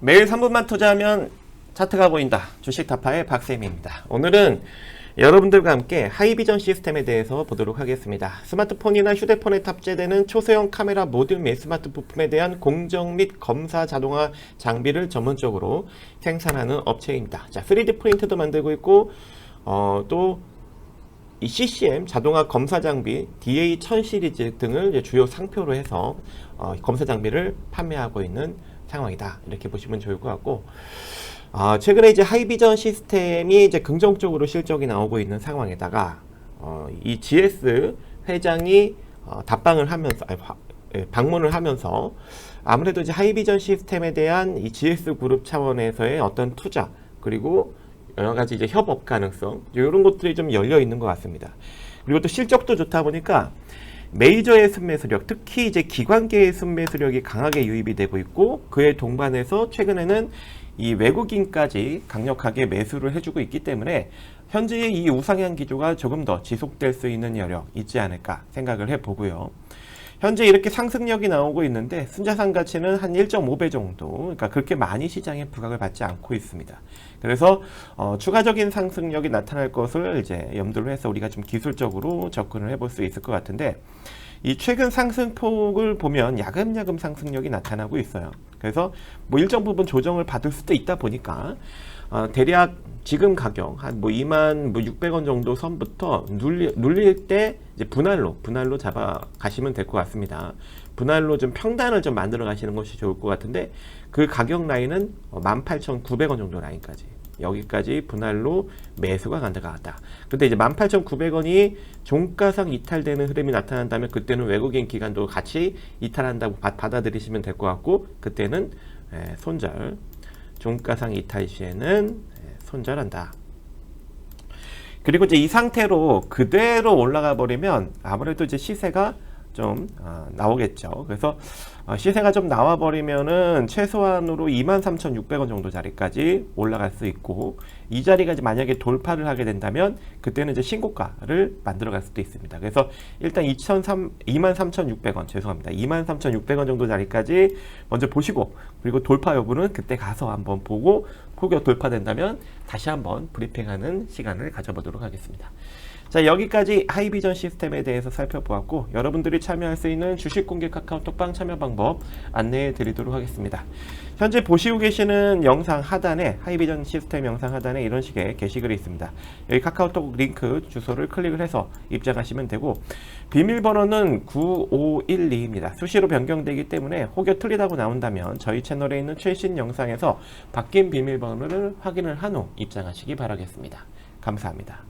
매일 3분만 투자하면 차트가 보인다. 주식 타파의 박쌤입니다. 오늘은 여러분들과 함께 하이비전 시스템에 대해서 보도록 하겠습니다. 스마트폰이나 휴대폰에 탑재되는 초소형 카메라 모듈 및 스마트 부품에 대한 공정 및 검사 자동화 장비를 전문적으로 생산하는 업체입니다. 자, 3D 프린트도 만들고 있고 어, 또이 CCM 자동화 검사 장비 DA1000 시리즈 등을 주요 상표로 해서 어, 검사 장비를 판매하고 있는 상황이다. 이렇게 보시면 좋을 것 같고 아, 최근에 이제 하이비전 시스템이 이제 긍정적으로 실적이 나오고 있는 상황에다가 어, 이 GS 회장이 어, 답방을 하면서 아니, 화- 예, 방문을 하면서 아무래도 이제 하이비전 시스템에 대한 이 GS 그룹 차원에서의 어떤 투자 그리고 여러 가지 이제 협업 가능성 이런 것들이 좀 열려 있는 것 같습니다. 그리고 또 실적도 좋다 보니까 메이저의 순매수력, 특히 이제 기관계의 순매수력이 강하게 유입이 되고 있고 그에 동반해서 최근에는 이 외국인까지 강력하게 매수를 해주고 있기 때문에 현재의 이 우상향 기조가 조금 더 지속될 수 있는 여력 있지 않을까 생각을 해보고요. 현재 이렇게 상승력이 나오고 있는데 순자산 가치는 한 1.5배 정도, 그러니까 그렇게 많이 시장에 부각을 받지 않고 있습니다. 그래서 어, 추가적인 상승력이 나타날 것을 이제 염두를 해서 우리가 좀 기술적으로 접근을 해볼 수 있을 것 같은데 이 최근 상승폭을 보면 야금야금 상승력이 나타나고 있어요. 그래서 뭐 일정 부분 조정을 받을 수도 있다 보니까 어, 대략 지금 가격 한 뭐 2만 뭐 600원 정도 선부터 눌리, 눌릴 때 이제 분할로 분할로 잡아 가시면 될 것 같습니다. 분할로 좀 평단을 좀 만들어 가시는 것이 좋을 것 같은데 그 가격 라인은 어, 18,900원 정도 라인까지 여기까지 분할로 매수가 가능하다. 근데 이제 18,900원이 종가상 이탈되는 흐름이 나타난다면 그때는 외국인 기관도 같이 이탈한다고 받- 받아들이시면 될 것 같고 그때는 에, 손절 종가상 이탈 시에는 에, 손절한다. 그리고 이제 이 상태로 그대로 올라가 버리면 아무래도 이제 시세가 좀 아, 나오겠죠. 그래서 어, 시세가 좀 나와 버리면은 최소한으로 23,600원 정도 자리까지 올라갈 수 있고 이 자리가 이제 만약에 돌파를 하게 된다면 그때는 이제 신고가를 만들어 갈 수도 있습니다. 그래서 일단 2,300 23,600원 죄송합니다. 23,600원 정도 자리까지 먼저 보시고 그리고 돌파 여부는 그때 가서 한번 보고 혹여 돌파된다면 다시 한번 브리핑하는 시간을 가져보도록 하겠습니다. 자 여기까지 하이비전 시스템에 대해서 살펴보았고 여러분들이 참여할 수 있는 주식 공개 카카오톡방 참여 방법 안내해 드리도록 하겠습니다. 현재 보시고 계시는 영상 하단에 하이비전 시스템 영상 하단에 이런 식의 게시글이 있습니다. 여기 카카오톡 링크 주소를 클릭을 해서 입장하시면 되고 비밀번호는 9512입니다. 수시로 변경되기 때문에 혹여 틀리다고 나온다면 저희 채널에 있는 최신 영상에서 바뀐 비밀번호를 확인을 한 후 입장하시기 바라겠습니다. 감사합니다.